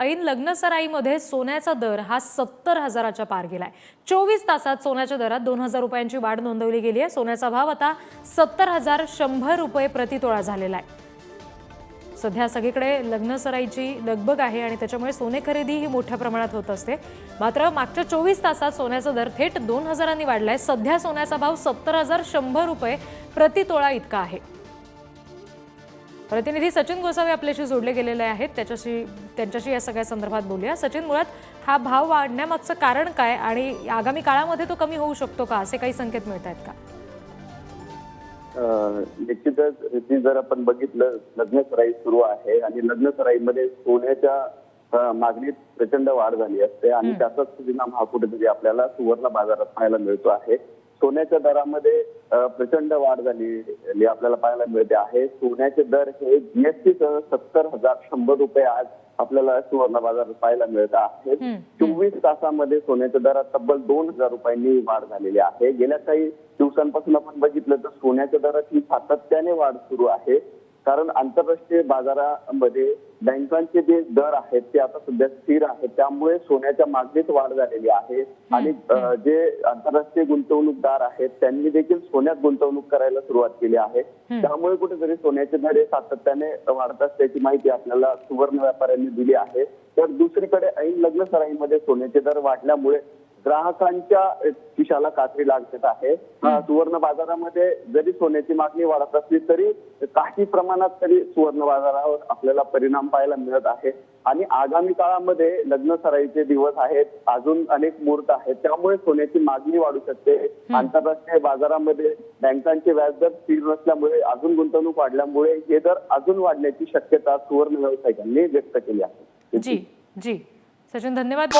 ऐन लग्न सराईमध्ये सोन्याचा दर हा सत्तर हजाराच्या पार गेलाय. चोवीस तासात सोन्याच्या दरात दोन हजार रुपयांची वाढ नोंदवली गेली आहे सोन्याचा भाव आता सत्तर हजार शंभर रुपये प्रतितोळा झालेला आहे. सध्या सगळीकडे लग्न सराईची लगबग आहे आणि त्याच्यामुळे सोने खरेदी ही मोठ्या प्रमाणात होत असते. मात्र मागच्या चोवीस तासात सोन्याचा दर थेट दोन हजारांनी वाढलाय. सध्या सोन्याचा भाव सत्तर हजार शंभर रुपये प्रतितोळा इतका आहे. प्रतिनिधी सचिन गोसावी आपल्याशी जोडले गेलेले आहेत. त्याच्याशी त्यांच्याशी या सगळ्या संदर्भात बोलूया. सचिन मुळात हा भाव वाढण्यामागचं कारण काय? आणि आगामी काळामध्ये तो कमी होऊ शकतो का? असे काही संकेत मिळत आहेत का निश्चितच जर आपण बघितलं लग्न सराई सुरू आहे आणि लग्न सराईमध्ये सोन्याच्या मागणीत प्रचंड वाढ झाली असते आणि त्याचाच परिणाम हा कुठेतरी आपल्याला सुवर्ण बाजारात पाहायला मिळतो आहे. सोन्याच्या दरामध्ये प्रचंड वाढ झालेली आपल्याला पाहायला मिळते. आहे सोन्याचे दर हे जीएसटी सह सत्तर हजार शंभर रुपये आज आपल्याला सुवर्ण बाजारात पाहायला मिळत आहेत चोवीस तासामध्ये सोन्याच्या दरात तब्बल दोन हजार रुपयांनी वाढ झालेली आहे. गेल्या काही दिवसांपासून आपण बघितलं तर सोन्याच्या दरात ही सातत्याने वाढ सुरू आहे. कारण आंतरराष्ट्रीय बाजारामध्ये बँकांचे जे दर आहेत ते आता सध्या स्थिर आहेत. त्यामुळे सोन्याच्या मागणीत वाढ झालेली आहे. आणि जे आंतरराष्ट्रीय गुंतवणूकदार आहेत त्यांनी देखील सोन्यात गुंतवणूक करायला सुरुवात केली आहे. त्यामुळे कुठेतरी सोन्याचे दर हे सातत्याने वाढत असल्याची माहिती आपल्याला सुवर्ण व्यापाऱ्यांनी दिली आहे. तर दुसरीकडे ऐन लग्न सराईमध्ये सोन्याचे दर वाढल्यामुळे ग्राहकांच्या खिशाला कात्री लागत आहे. सुवर्ण बाजारामध्ये जरी सोन्याची मागणी वाढत असली तरी काही प्रमाणात तरी सुवर्ण बाजारावर आपल्याला परिणाम पाहायला मिळत आहे. आणि आगामी काळामध्ये लग्न सराईचे दिवस आहेत. अजून अनेक मुहूर्त आहेत. त्यामुळे सोन्याची मागणी वाढू शकते. आंतरराष्ट्रीय बाजारामध्ये बँकांचे व्याजदर स्थिर नसल्यामुळे अजून गुंतवणूक वाढल्यामुळे हे दर अजून वाढण्याची शक्यता सुवर्ण व्यावसायिकांनी व्यक्त केली आहे. जी जी. सचिन धन्यवाद.